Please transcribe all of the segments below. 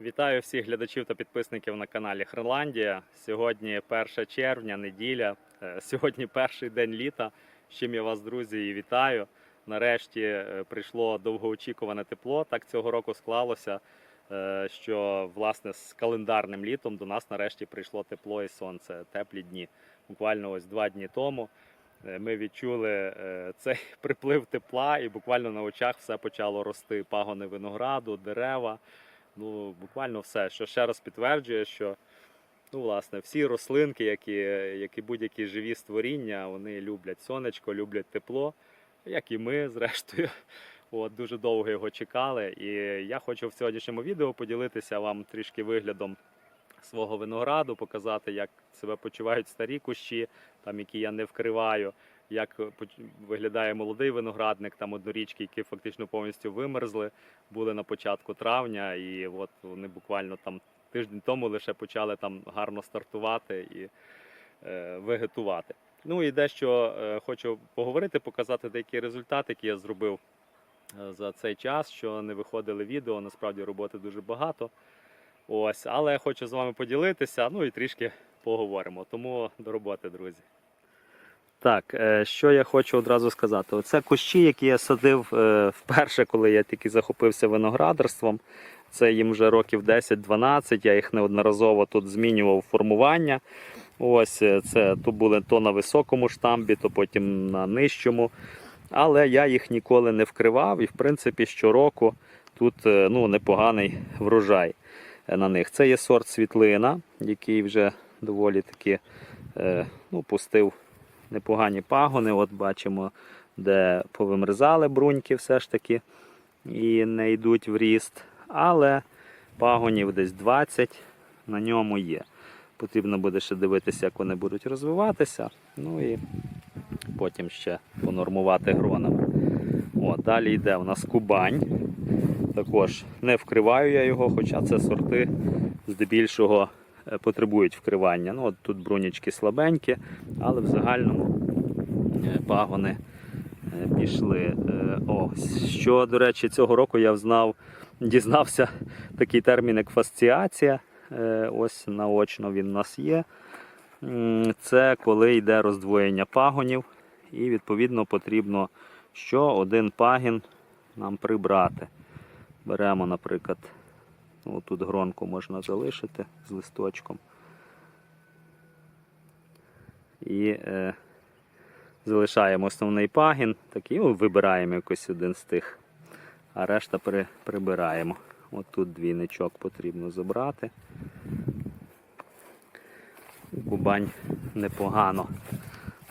Вітаю всіх глядачів та підписників на каналі Хренландія. Сьогодні 1 червня, неділя. Е, Сьогодні перший день літа. З чим я вас, друзі, і вітаю. Нарешті е, прийшло довгоочікуване тепло. Так цього року склалося, е, що власне з календарним літом до нас нарешті прийшло тепло і сонце, теплі дні. Буквально ось два дні тому ми відчули цей приплив тепла, і буквально на очах все почало рости. Пагони винограду, дерева. Ну, буквально все, що ще раз підтверджує, що ну, власне, всі рослинки, які, як і будь-які живі створіння, вони люблять сонечко, люблять тепло, як і ми, зрештою. От, дуже довго його чекали. І я хочу в сьогоднішньому відео поділитися вам трішки виглядом свого винограду, показати, як себе почувають старі кущі, там, які я не вкриваю, як поч- виглядає молодий виноградник, там однорічки, які фактично повністю вимерзли були на початку травня, і от вони буквально там тиждень тому лише почали там гарно стартувати і е, вегетувати. Ну і дещо е, хочу поговорити, показати деякі результати, які я зробив е, за цей час, що не виходили відео. Насправді роботи дуже багато. Ось, але я хочу з вами поділитися, ну і трішки поговоримо. Тому до роботи, друзі. Так, е, що я хочу одразу сказати. Оце кущі, які я садив е, вперше, коли я тільки захопився виноградарством. Це їм вже років 10-12. Я їх неодноразово тут змінював формування. Ось е, це то були то на високому штамбі, то потім на нижчому. Але я їх ніколи не вкривав, і в принципі щороку тут ну, непоганий врожай на них. Це є сорт світлина, який вже доволі таки ну, пустив непогані пагони. От бачимо, де повимерзали бруньки все ж таки і не йдуть в ріст. Але пагонів десь 20 на ньому є. Потрібно буде ще дивитися, як вони будуть розвиватися. Ну і потім ще понормувати гронами. О, далі йде у нас Кубань. Також не вкриваю я його, хоча це сорти здебільшого потребують вкривання. Ну, от тут брунічки слабенькі, але в загальному е, пагони е, пішли. Е, О, що, до речі, цього року я взнав, дізнався такий термін, як фасціація. Ось наочно він у нас є. Це коли йде роздвоєння пагонів, і відповідно потрібно що один пагін нам прибрати. Беремо, наприклад, ну, тут гронку можна залишити з листочком. І е, залишаємо основний пагін, такий, ну, вибираємо якось один з тих, а решта при, прибираємо. От тут двійничок потрібно забрати. Кубань непогано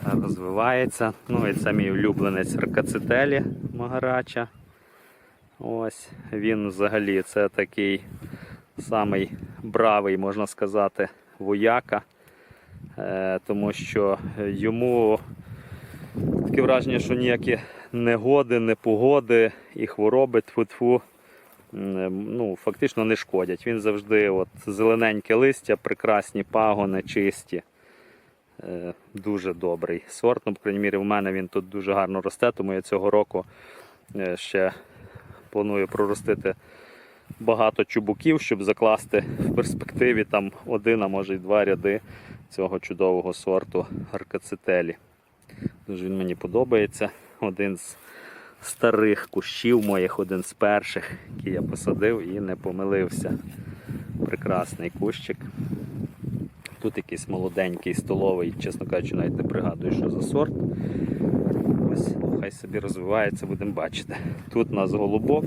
розвивається. Ну і це мій улюбленець Аркацителі Магарача. Ось він взагалі це такий самий бравий, можна сказати, вояка, Е, тому що йому таке враження, що ніякі негоди, непогоди і хвороби тьфу-тьфу, м, ну, фактично не шкодять. Він завжди от, зелененьке листя, прекрасні пагони, чисті. Е, Дуже добрий сорт. Ну, по крайній мірі, в мене він тут дуже гарно росте, тому я цього року е, ще планую проростити багато чубуків, щоб закласти в перспективі там один, а може й два ряди цього чудового сорту аркацителі. Дуже він мені подобається. Один з старих кущів моїх, один з перших, які я посадив і не помилився. Прекрасний кущик. Тут якийсь молоденький столовий, чесно кажучи, навіть не пригадую, що за сорт. Ось, хай собі розвивається, будемо бачити. Тут у нас голубок,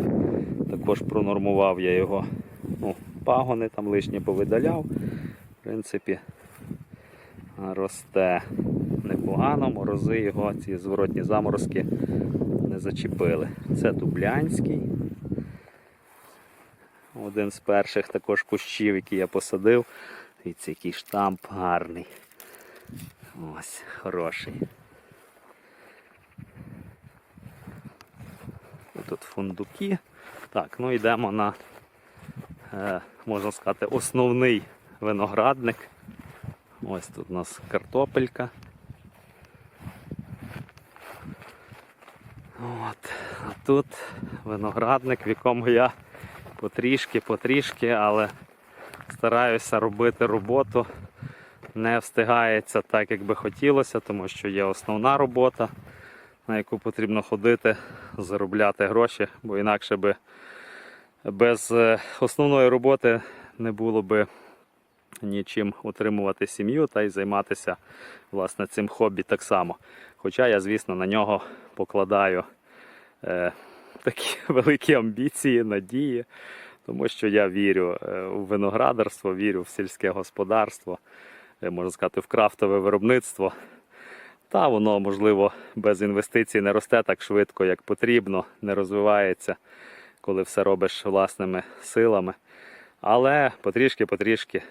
також пронормував я його ну, пагони, там лишнє повидаляв. В принципі, росте непогано, морози його, ці зворотні заморозки не зачепили. Це Дублянський. Один з перших також кущів, які я посадив. Дивіться, який штамп гарний. Ось, хороший. Тут фундуки. Так, ну йдемо на, е, можна сказати, основний виноградник. Ось тут у нас картопелька. От. А тут виноградник, в якому я потрішки, потрішки, але стараюся робити роботу. Не встигається так, як би хотілося, тому що є основна робота, на яку потрібно ходити, заробляти гроші, бо інакше би без е, основної роботи не було би нічим утримувати сім'ю та й займатися власне цим хобі так само. Хоча я, звісно, на нього покладаю е, такі великі амбіції, надії, тому що я вірю е, у виноградарство, вірю в сільське господарство, е, можна сказати, в крафтове виробництво. Та воно, можливо, без інвестицій не росте так швидко, як потрібно, не розвивається, коли все робиш власними силами. Але потрішки-потрішки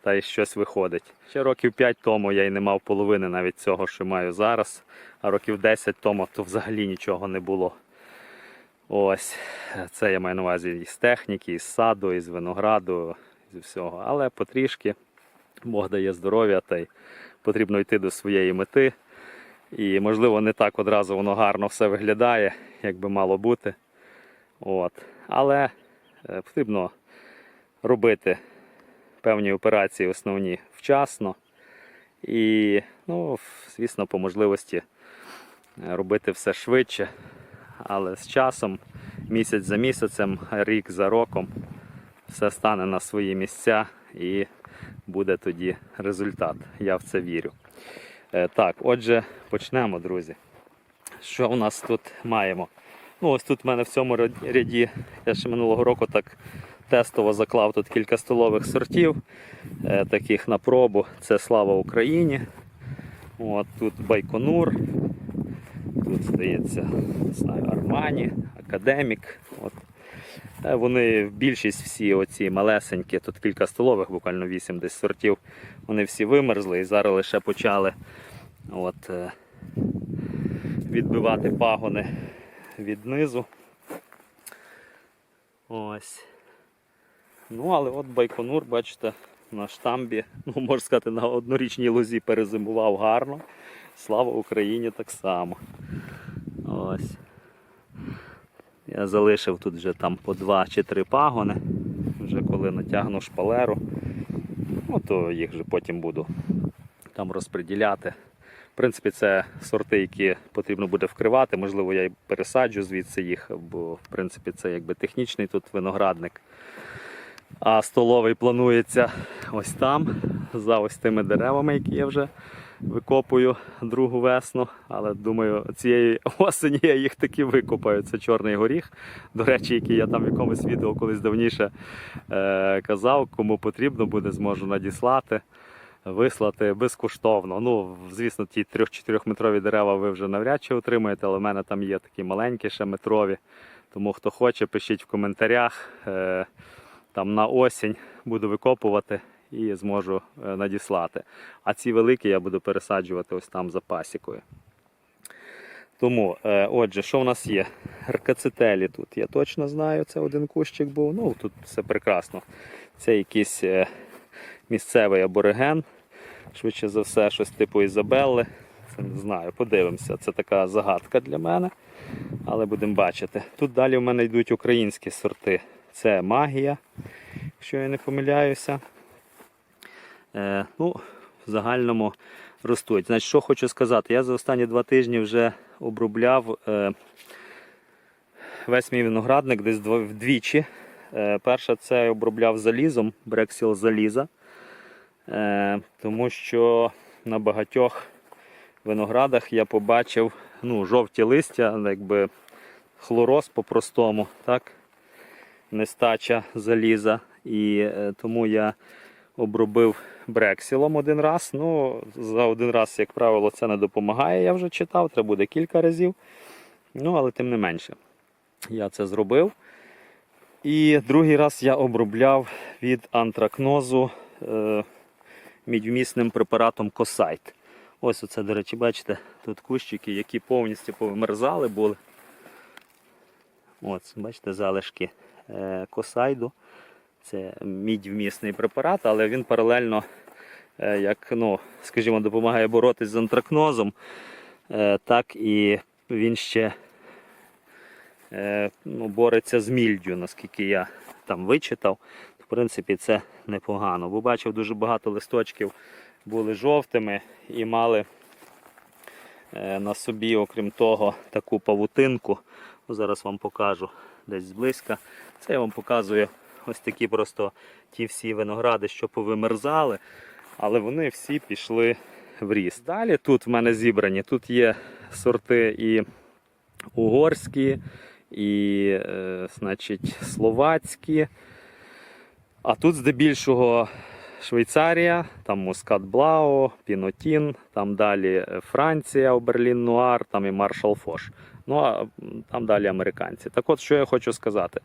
та й щось виходить. Ще років 5 тому я й не мав половини навіть цього, що маю зараз, а років 10 тому то взагалі нічого не було. Ось, це я маю на увазі із техніки, із саду, із винограду, зі всього. Але потрішки Бог дає здоров'я та й потрібно йти до своєї мети. І, можливо, не так одразу воно гарно все виглядає, як би мало бути. От. Але е, потрібно робити певні операції основні вчасно. І, ну, звісно, по можливості е, робити все швидше. Але з часом, місяць за місяцем, рік за роком, все стане на свої місця і буде тоді результат. Я в це вірю. Е, Так, отже, почнемо, друзі. Що у нас тут маємо? Ну, ось тут в мене в цьому ряді, я ще минулого року так тестово заклав тут кілька столових сортів, е, таких на пробу. Це Слава Україні. От, тут Байконур, тут здається, не знаю, Армані, Академік. От. Е, Вони більшість всі оці малесенькі, тут кілька столових, буквально 8 десь сортів. Вони всі вимерзли і зараз лише почали от, е, відбивати пагони від низу. Ось. Ну, але от Байконур, бачите, на штамбі, ну, можна сказати, на однорічній лозі перезимував гарно. Слава Україні так само. Ось. Я залишив тут вже там по два чи три пагони. Вже коли натягну шпалеру, ну, то їх вже потім буду там розподіляти. В принципі, це сорти, які потрібно буде вкривати. Можливо, я і пересаджу звідси їх, бо в принципі це якби технічний тут виноградник. А столовий планується ось там, за ось тими деревами, які я вже викопую другу весну. Але думаю, цієї осені я їх таки викопаю. Це чорний горіх. До речі, який я там в якомусь відео колись давніше е, казав, кому потрібно буде, зможу надіслати вислати безкоштовно. Ну, звісно, ті 3-4 метрові дерева ви вже навряд чи отримаєте, але в мене там є такі маленькі ще метрові. Тому хто хоче, пишіть в коментарях. Е, Там на осінь буду викопувати і зможу е, надіслати. А ці великі я буду пересаджувати ось там за пасікою. Тому, е, отже, що в нас є? Ркацетелі тут. Я точно знаю, це один кущик був. Ну, тут все прекрасно. Це якийсь е, місцевий абориген. Швидше за все, щось типу Ізабелли. Це не знаю, подивимося. Це така загадка для мене. Але будемо бачити. Тут далі в мене йдуть українські сорти. Це магія, якщо я не помиляюся. Е, ну, в загальному ростуть. Значить, що хочу сказати, я за останні два тижні вже обробляв е, весь мій виноградник десь вдвічі. Е, перше це обробляв залізом, брексіл заліза. Тому що на багатьох виноградах я побачив ну, жовті листя, якби хлороз по-простому, так? нестача заліза. І тому я обробив брексілом один раз. Ну, за один раз, як правило, це не допомагає, я вже читав, треба буде кілька разів. Ну, але тим не менше, я це зробив. І другий раз я обробляв від антракнозу е, мідьмісним препаратом Косайт. Ось оце, до речі, бачите, тут кущики, які повністю повимерзали були. Ось, бачите, залишки е, косайду. Це мідьвмісний препарат, але він паралельно, е, як, ну, скажімо, допомагає боротись з антракнозом, е, так і він ще е, ну, бореться з мільдю, наскільки я там вичитав, в принципі це непогано. Бо бачив дуже багато листочків були жовтими і мали на собі, окрім того, таку павутинку. Зараз вам покажу десь зблизька. Це я вам показую ось такі просто ті всі виногради, що повимерзали, але вони всі пішли в ріст. Далі тут в мене зібрані, тут є сорти і угорські, і е, значить, словацькі. А тут здебільшого Швейцарія, там Мускат Блау, Пінотін, там далі Франція, Оберлін Нуар, там і Маршал Фош. Ну а там далі американці. Так от, що я хочу сказати,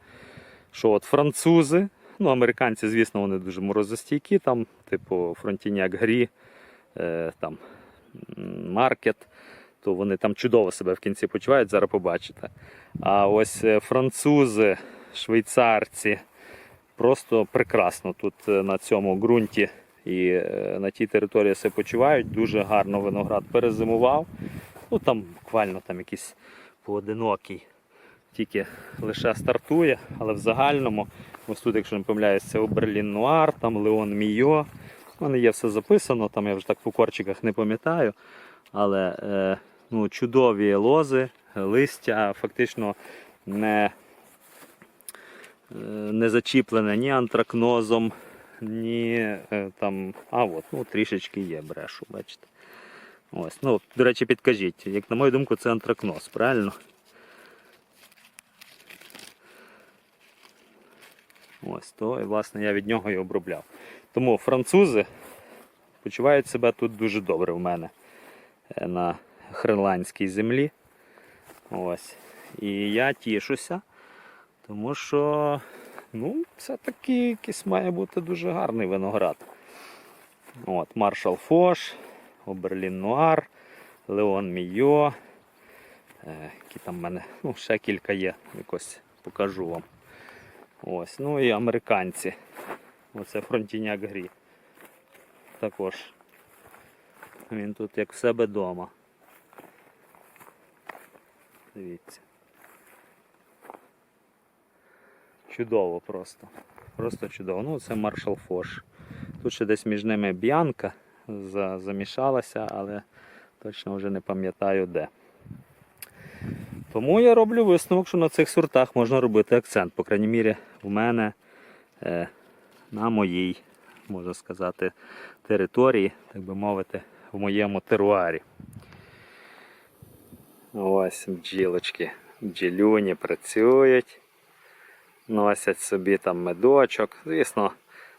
що от французи, ну американці, звісно, вони дуже морозостійкі, там, типу Фронтіняк Грі, е, там Маркет, то вони там чудово себе в кінці почувають, зараз побачите. А ось е, французи, швейцарці, просто прекрасно тут е, на цьому ґрунті і е, на тій території себе почувають. Дуже гарно виноград перезимував. Ну там буквально там якийсь поодинокий, тільки лише стартує, але в загальному, ось тут, якщо не помиляюсь, це Оберлін Нуар, там Леон Мійо. У мене є все записано, там я вже так по корчиках не пам'ятаю. Але е, ну, чудові лози, листя фактично не е, не зачіплене ні антракнозом, ні е, там. А от, ну трішечки є брешу, бачите. Ось, ну, до речі, підкажіть, як на мою думку, це антракноз, правильно? Ось, то власне я від нього і обробляв. Тому французи почувають себе тут дуже добре в мене е, на гренландській землі. Ось. І я тішуся, тому що ну, все-таки якийсь має бути дуже гарний виноград. От, Маршал Фош, Оберлін Нуар, Леон Мійо. Е, які там в мене, ну, ще кілька є, якось покажу вам. Ось, ну і американці. Оце Фронтіняк Грі. Також. Він тут як в себе вдома. Дивіться. Чудово просто. Просто чудово. Ну, це Маршал Фош. Тут ще десь між ними б'янка замішалася, але точно вже не пам'ятаю де. Тому я роблю висновок, що на цих сортах можна робити акцент. По крайній мірі, в мене е, на моїй, можна сказати, території, так би мовити, в моєму теруарі. Ось бджілочки, бджілюні працюють, носять собі там медочок. Звісно,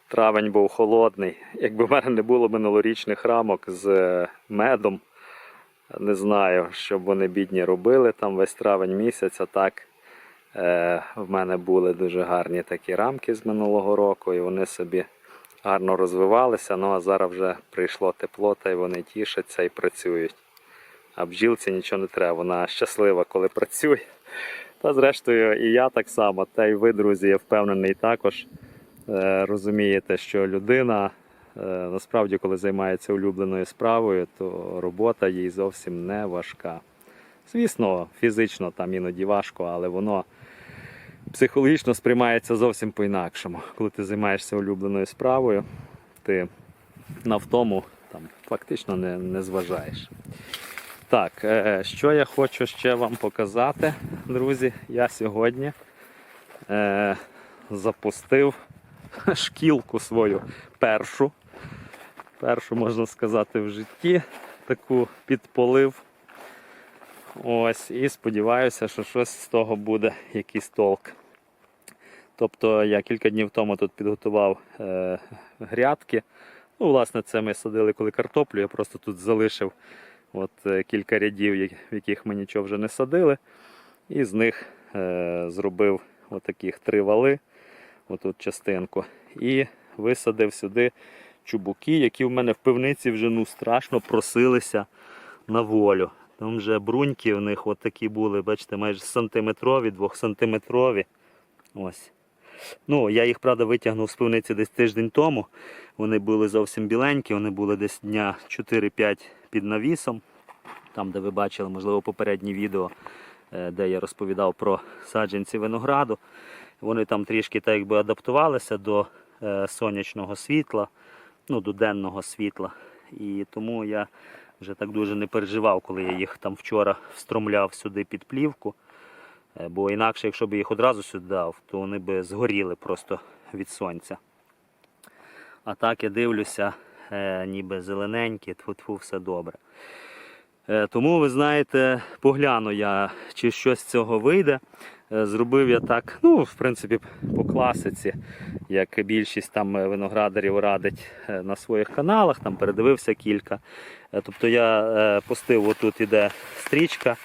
травень був холодний. Якби в мене не було минулорічних рамок з е, медом, не знаю, що б вони бідні робили там весь травень місяць, а так е, в мене були дуже гарні такі рамки з минулого року, і вони собі гарно розвивалися. Ну а зараз вже прийшло тепло, та й вони тішаться і працюють. А бджілці нічого не треба, вона щаслива, коли працює. Та зрештою, і я так само, та й ви, друзі, я впевнений також е, розумієте, що людина насправді, коли займається улюбленою справою, то робота їй зовсім не важка. Звісно, фізично там іноді важко, але воно психологічно сприймається зовсім по-інакшому. Коли ти займаєшся улюбленою справою, ти на втому там, фактично не, не зважаєш. Так, е, що я хочу ще вам показати, друзі. Я сьогодні е, запустив шкілку свою першу. Першу, можна сказати, в житті. Таку підполив. Ось, і сподіваюся, що щось з того буде якийсь толк. Тобто я кілька днів тому тут підготував е, грядки. Ну, власне, це ми садили коли картоплю, я просто тут залишив от, е, кілька рядів, в яких ми нічого вже не садили. І з них е, зробив отаких три вали, отут частинку. І висадив сюди чубуки, які в мене в пивниці вже ну, страшно просилися на волю. Там вже бруньки в них от такі були, бачите, майже сантиметрові, двохсантиметрові. Ось. Ну, я їх, правда, витягнув з пивниці десь тиждень тому. Вони були зовсім біленькі, вони були десь дня 4-5 під навісом. Там, де ви бачили, можливо, попереднє відео, е, де я розповідав про саджанці винограду. Вони там трішки так якби адаптувалися до е, сонячного світла, ну, до денного світла. І тому я вже так дуже не переживав, коли я їх там вчора встромляв сюди під плівку. Е, Бо інакше, якщо б їх одразу сюди дав, то вони б згоріли просто від сонця. А так я дивлюся, е, ніби зелененькі, тьфу-тьфу, все добре. Е, Тому, ви знаєте, погляну я, чи щось з цього вийде. Е, Зробив я так, ну, в принципі, по класиці, як більшість там е, виноградарів радить е, на своїх каналах, там передивився кілька. Тобто я пустив, отут іде стрічка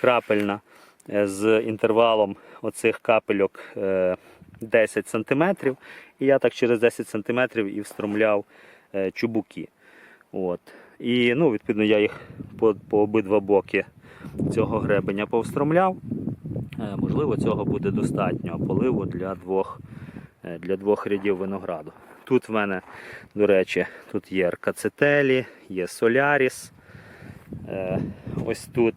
крапельна з інтервалом оцих капельок е, 10 см. І я так через 10 см і встромляв чубуки. От. І ну, відповідно я їх по, по обидва боки цього гребеня повстромляв. Е, Можливо, цього буде достатньо поливу для двох, е, для двох рядів винограду. Тут в мене, до речі, тут є аркацетелі, є соляріс. Е, Ось тут,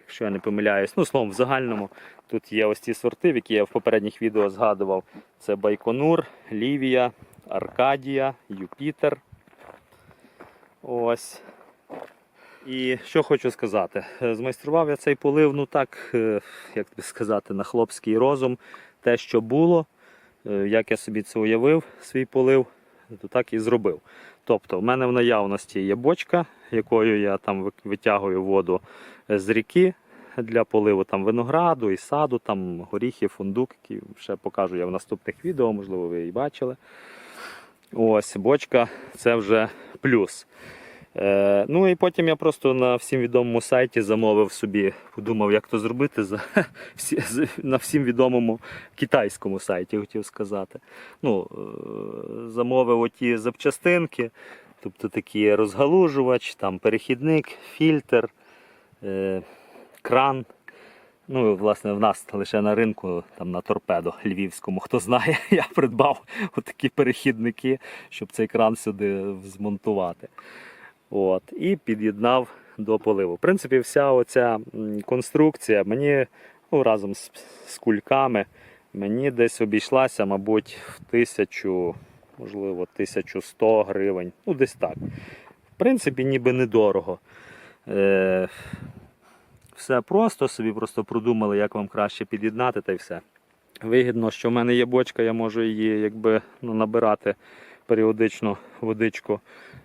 якщо я не помиляюсь, ну, словом, в загальному тут є ось ці сорти, які я в попередніх відео згадував. Це Байконур, Лівія, Аркадія, Юпітер. Ось. І що хочу сказати, Е, змайстрував я цей полив, ну так, е, як би сказати, на хлопський розум. Те, що було, е, як я собі це уявив, свій полив, то так і зробив. Тобто, в мене в наявності є бочка, якою я там витягую воду з ріки для поливу там винограду і саду, там горіхи, фундук, які ще покажу я в наступних відео, можливо, ви її бачили. Ось, бочка це вже плюс. Е, ну і потім я просто на всім відомому сайті замовив собі, подумав, як то зробити за, на всім відомому китайському сайті, хотів сказати. Ну, е, замовив оті запчастинки, тобто такі розгалужувач, там перехідник, фільтр, е, кран. Ну, власне, в нас лише на ринку, там на торпедо львівському, хто знає, я придбав отакі перехідники, щоб цей кран сюди змонтувати. От, і під'єднав до поливу. В принципі, вся оця конструкція мені ну, разом з, з кульками мені десь обійшлася, мабуть, в тисячу, можливо, 1100 гривень. Ну, десь так. В принципі, ніби недорого. Е, все просто, собі просто продумали, як вам краще під'єднати та й все. Вигідно, що в мене є бочка, я можу її якби, ну, набирати періодично водичку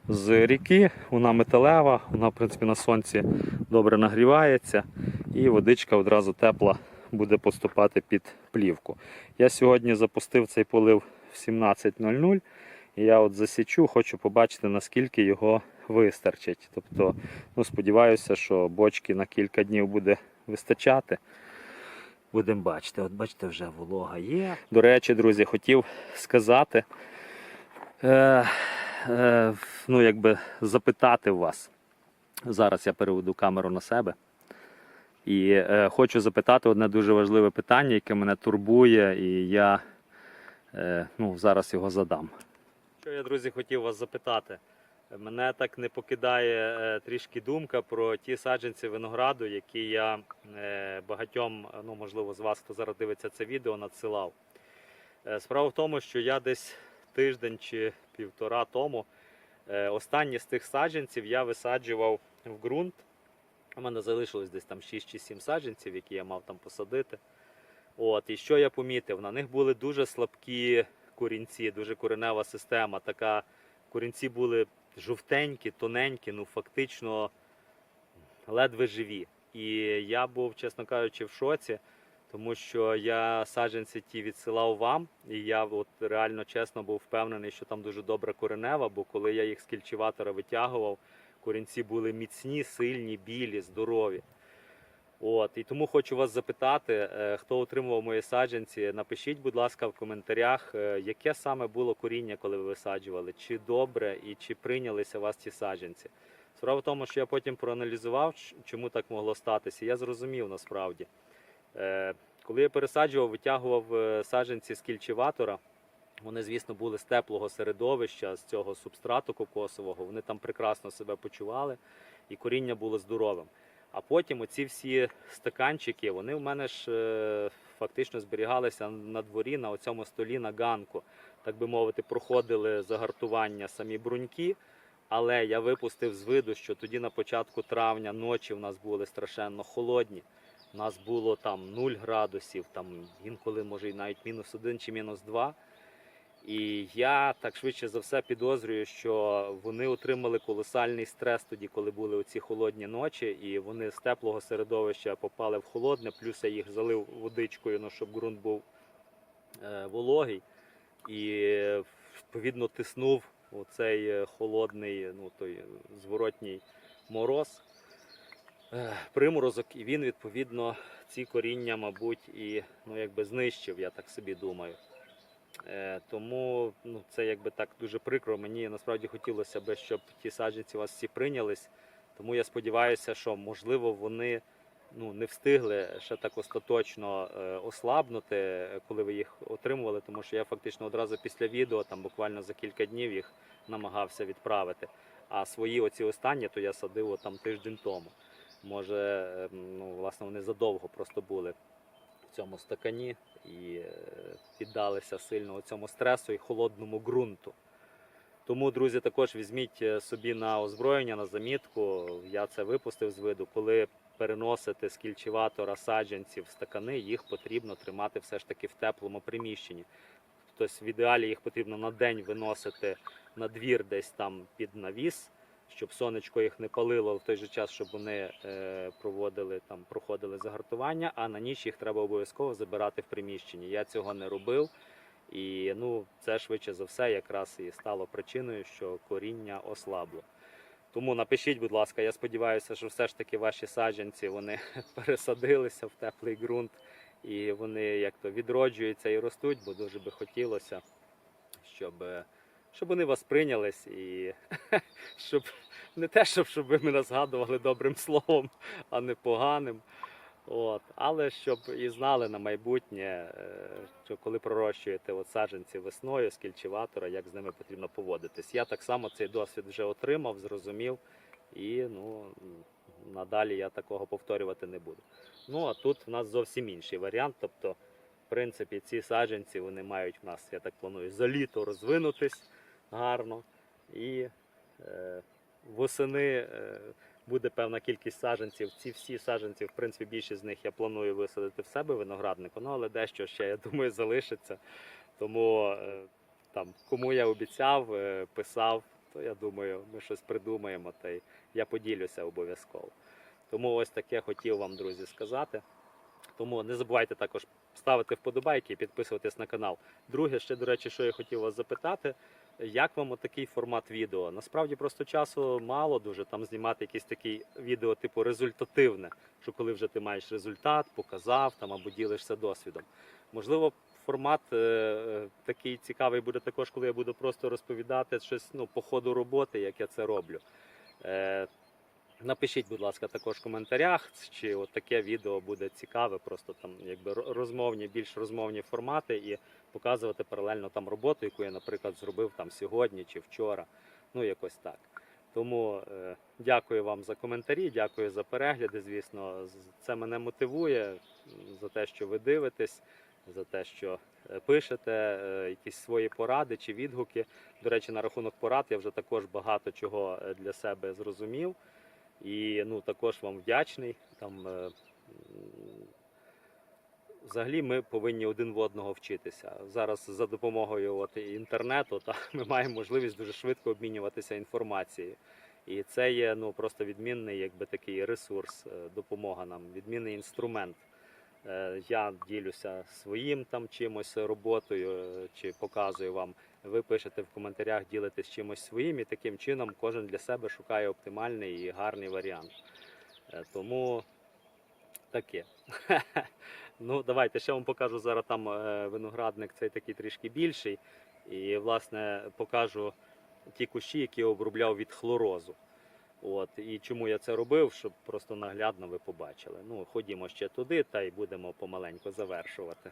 з ріки. Вона металева, вона в принципі на сонці добре нагрівається і водичка одразу тепла буде поступати під плівку. Я сьогодні запустив цей полив в 17.00 і я от засічу, хочу побачити, наскільки його вистачить. Тобто, ну, сподіваюся, що бочки на кілька днів буде вистачати. Будемо бачити. От бачите, вже волога є. До речі, друзі, хотів сказати, е, е, ну, якби запитати вас. Зараз я переведу камеру на себе. І е, хочу запитати одне дуже важливе питання, яке мене турбує, і я е, ну, зараз його задам. Що я, друзі, хотів вас запитати? Мене так не покидає е, трішки думка про ті саджанці винограду, які я е, багатьом, ну можливо, з вас, хто зараз дивиться це відео, надсилав. Е, Справа в тому, що я десь тиждень чи півтора тому е, останні з тих саджанців я висаджував в ґрунт. У мене залишилось десь там 6 чи 7 саджанців, які я мав там посадити. От, і що я помітив? На них були дуже слабкі корінці, дуже коренева система. Така корінці були жовтенькі, тоненькі, ну фактично ледве живі. І я був, чесно кажучи, в шоці, тому що я саджанці ті відсилав вам, і я от реально чесно був впевнений, що там дуже добра коренева, бо коли я їх з кільчеватора витягував, корінці були міцні, сильні, білі, здорові. От, і тому хочу вас запитати, е, хто отримував мої саджанці, напишіть, будь ласка, в коментарях, е, яке саме було коріння, коли ви висаджували, чи добре і чи прийнялися вас ці саджанці. Справа в тому, що я потім проаналізував, чому так могло статися. Я зрозумів насправді. Е, Коли я пересаджував, витягував е, саджанці з кільчеватора, вони, звісно, були з теплого середовища, з цього субстрату кокосового. Вони там прекрасно себе почували, і коріння було здоровим. А потім оці всі стаканчики, вони в мене ж е, фактично зберігалися на дворі на цьому столі на ганку. Так би мовити, проходили загартування самі бруньки. Але я випустив з виду, що тоді на початку травня ночі в нас були страшенно холодні. У нас було там 0 градусів, там інколи може і навіть мінус 1 чи мінус 2. І я так швидше за все підозрюю, що вони отримали колосальний стрес тоді, коли були оці холодні ночі, і вони з теплого середовища попали в холодне, плюс я їх залив водичкою, ну, щоб ґрунт був е, вологий. І відповідно тиснув оцей е, холодний, ну той зворотній мороз, приморозок, і він відповідно ці коріння, мабуть, і ну, якби знищив, я так собі думаю. Е, Тому ну, це якби так дуже прикро. Мені насправді хотілося б, щоб ті саджанці у вас всі прийнялись. Тому я сподіваюся, що можливо вони ну, не встигли ще так остаточно е, ослабнути, е, коли ви їх отримували, тому що я фактично одразу після відео, там буквально за кілька днів їх намагався відправити. А свої оці останні то я садив там тиждень тому. Може, е, ну, власне, вони задовго просто були в цьому стакані і е, піддалися сильно цьому стресу і холодному ґрунту. Тому, друзі, також візьміть е, собі на озброєння, на замітку. Я це випустив з виду. Коли переносити з кільчеватора саджанців стакани, їх потрібно тримати все ж таки в теплому приміщенні. Тобто в ідеалі їх потрібно на день виносити на двір десь там під навіс, щоб сонечко їх не палило в той же час, щоб вони е, проводили там, проходили загартування, а на ніч їх треба обов'язково забирати в приміщенні. Я цього не робив. І ну, це швидше за все якраз і стало причиною, що коріння ослабло. Тому напишіть, будь ласка, я сподіваюся, що все ж таки ваші саджанці вони пересадилися в теплий ґрунт і вони як то відроджуються і ростуть, бо дуже би хотілося, щоб, е, щоб вони вас прийнялись і щоб не те, щоб, щоб ви мене згадували добрим словом, а не поганим. От. Але щоб і знали на майбутнє, е, що коли пророщуєте от саджанці весною з кільчеватора, як з ними потрібно поводитись. Я так само цей досвід вже отримав, зрозумів, і ну, надалі я такого повторювати не буду. Ну а тут в нас зовсім інший варіант. Тобто, в принципі, ці саджанці вони мають в нас, я так планую, за літо розвинутись гарно. І е, восени е, буде певна кількість саджанців. Ці всі саджанці, в принципі, більшість з них я планую висадити в себе винограднику, ну але дещо ще, я думаю, залишиться. Тому е, там, кому я обіцяв, е, писав, то я думаю, ми щось придумаємо та й я поділюся обов'язково. Тому ось таке хотів вам, друзі, сказати. Тому не забувайте також ставити вподобайки і підписуватись на канал. Друге, ще, до речі, що я хотів вас запитати. Як вам такий формат відео? Насправді просто часу мало дуже там знімати якесь таке відео, типу результативне, що коли вже ти маєш результат, показав там або ділишся досвідом. Можливо, формат е, такий цікавий буде також, коли я буду просто розповідати щось ну, по ходу роботи, як я це роблю. Е, Напишіть, будь ласка, також в коментарях, чи от таке відео буде цікаве, просто там якби розмовні, більш розмовні формати і показувати паралельно там роботу, яку я, наприклад, зробив там сьогодні чи вчора. Ну, якось так. Тому е, дякую вам за коментарі, дякую за перегляди. Звісно, це мене мотивує за те, що ви дивитесь, за те, що е, пишете е, якісь свої поради чи відгуки. До речі, на рахунок порад я вже також багато чого е, для себе зрозумів. І ну, також вам вдячний. Там, е, взагалі ми повинні один в одного вчитися. Зараз за допомогою от, інтернету та, ми маємо можливість дуже швидко обмінюватися інформацією. І це є ну, просто відмінний якби, такий ресурс, е, допомога нам, відмінний інструмент. Е, Я ділюся своїм там чимось роботою е, чи показую вам. Ви пишете в коментарях, ділитесь чимось своїм, і таким чином кожен для себе шукає оптимальний і гарний варіант. Е, Тому таке. Ну, давайте ще вам покажу зараз там е, виноградник, цей такий трішки більший. І, власне, покажу ті кущі, які я обробляв від хлорозу. От, і чому я це робив, щоб просто наглядно ви побачили. Ну, ходімо ще туди та й будемо помаленьку завершувати.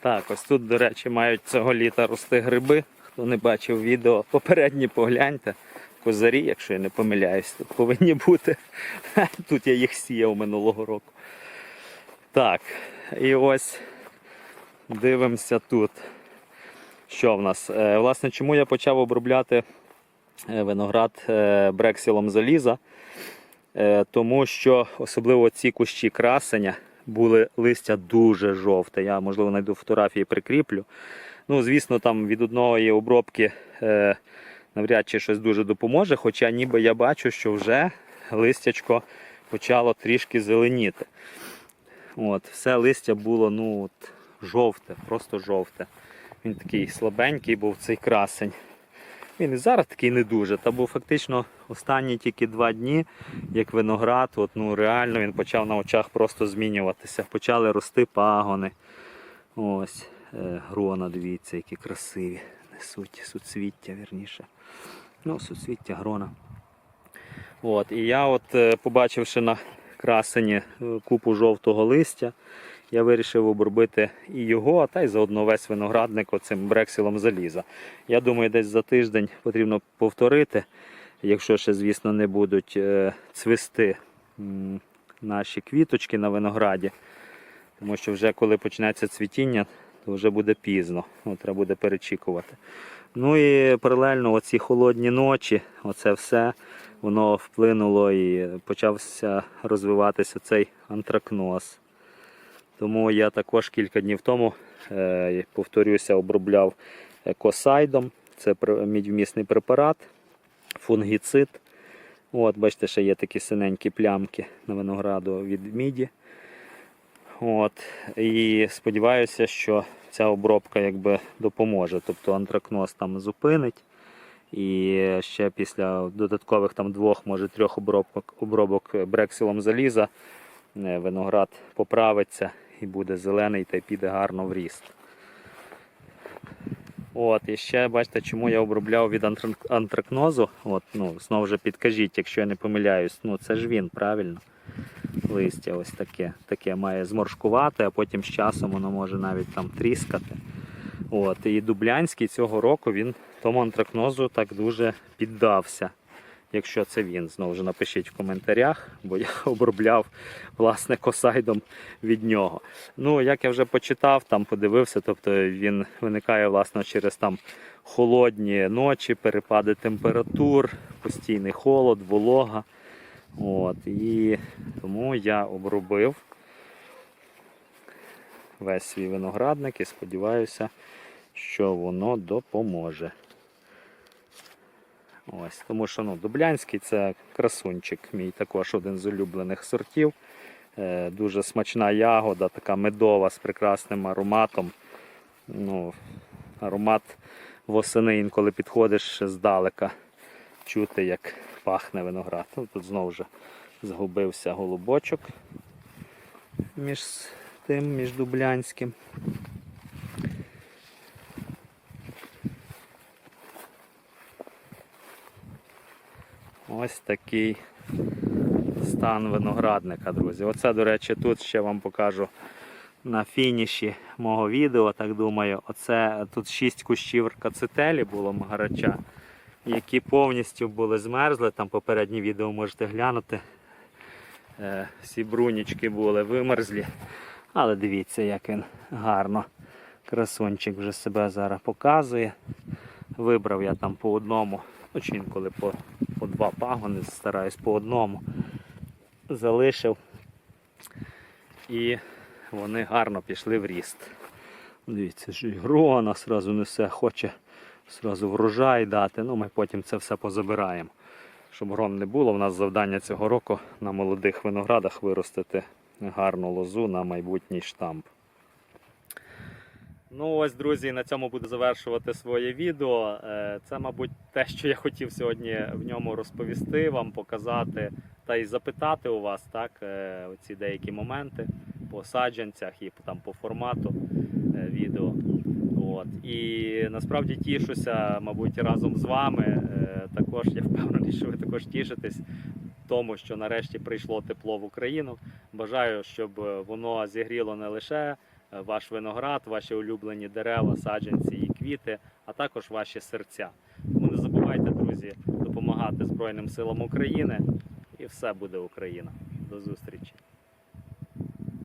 Так, ось тут, до речі, мають цього літа рости гриби. Хто не бачив відео, попередні погляньте. Козарі, якщо я не помиляюсь, тут повинні бути. Тут я їх сіяв минулого року. Так, і ось дивимося тут. Що в нас? Е, Власне, чому я почав обробляти е, виноград е, брексілом заліза? Тому що особливо ці кущі красення були листя дуже жовте. Я, можливо, знайду фотографії прикріплю. Ну, звісно, там від одної обробки е, навряд чи щось дуже допоможе, хоча ніби я бачу, що вже листячко почало трішки зеленіти. От, все листя було ну, от, жовте, просто жовте. Він такий слабенький був цей красень. Він і зараз такий не дуже. Та був фактично останні тільки два дні, як виноград, от, ну, реально він почав на очах просто змінюватися. Почали рости пагони. Ось, е, грона, дивіться, які красиві. Несуть суцвіття, вірніше. Ну, суцвіття грона. От, і я, от, е, побачивши на красені е, купу жовтого листя, я вирішив обробити і його, а та й заодно весь виноградник оцим брексілом заліза. Я думаю, десь за тиждень потрібно повторити, якщо ще, звісно, не будуть е, цвісти наші квіточки на винограді. Тому що вже коли почнеться цвітіння, то вже буде пізно. Ну, треба буде перечікувати. Ну і паралельно оці холодні ночі, оце все, воно вплинуло і почався розвиватися цей антракноз. Тому я також кілька днів тому, е, повторюся, обробляв косайдом. Це мідьвмісний препарат, фунгіцид. От, бачите, ще є такі синенькі плямки на винограду від міді. От, і сподіваюся, що ця обробка якби допоможе. Тобто антракноз там зупинить. І ще після додаткових там двох, може трьох обробок, обробок брексилом заліза е, виноград поправиться і буде зелений та піде гарно в ріст. От, і ще бачите, чому я обробляв від антракнозу. От, ну, знову ж підкажіть, якщо я не помиляюсь, ну це ж він, правильно? Листя ось таке. Таке має зморшкувати, а потім з часом воно може навіть там тріскати. От, і Дублянський цього року він тому антракнозу так дуже піддався. Якщо це він, знову ж напишіть в коментарях, бо я обробляв власне косайдом від нього. Ну, як я вже почитав, там подивився, тобто він виникає власне через там холодні ночі, перепади температур, постійний холод, волога. От, і тому я обробив весь свій виноградник і сподіваюся, що воно допоможе. Ось, тому що ну, Дублянський це красунчик, мій також один з улюблених сортів. Е, дуже смачна ягода, така медова з прекрасним ароматом. Ну, аромат восени інколи підходиш здалека, чути, як пахне виноград. Ну, тут знову ж згубився голубочок між тим, між Дублянським. Ось такий стан виноградника, друзі. Оце, до речі, тут ще вам покажу на фініші мого відео, так думаю. Оце тут 6 кущів кацетелі було магарача, які повністю були змерзли. Там попереднє відео можете глянути. Е, Всі брунічки були вимерзлі. Але дивіться, як він гарно. Красунчик вже себе зараз показує. Вибрав я там по одному, ну інколи по, по два пагони, стараюсь по одному. Залишив. І вони гарно пішли в ріст. Дивіться, ж і грона сразу несе, хоче сразу врожай дати. Ну, ми потім це все позабираємо. Щоб грон не було, у нас завдання цього року на молодих виноградах виростити гарну лозу на майбутній штамп. Ну ось, друзі, на цьому буду завершувати своє відео. Е, Це, мабуть, те, що я хотів сьогодні в ньому розповісти, вам показати та й запитати у вас так, е, оці деякі моменти по саджанцях і там по формату е, відео. От. І насправді тішуся, мабуть, разом з вами. Також я впевнений, що ви також тішитесь тому, що нарешті прийшло тепло в Україну. Бажаю, щоб воно зігріло не лише ваш виноград, ваші улюблені дерева, саджанці і квіти, а також ваші серця. Тому не забувайте, друзі, допомагати Збройним силам України, і все буде Україна. До зустрічі!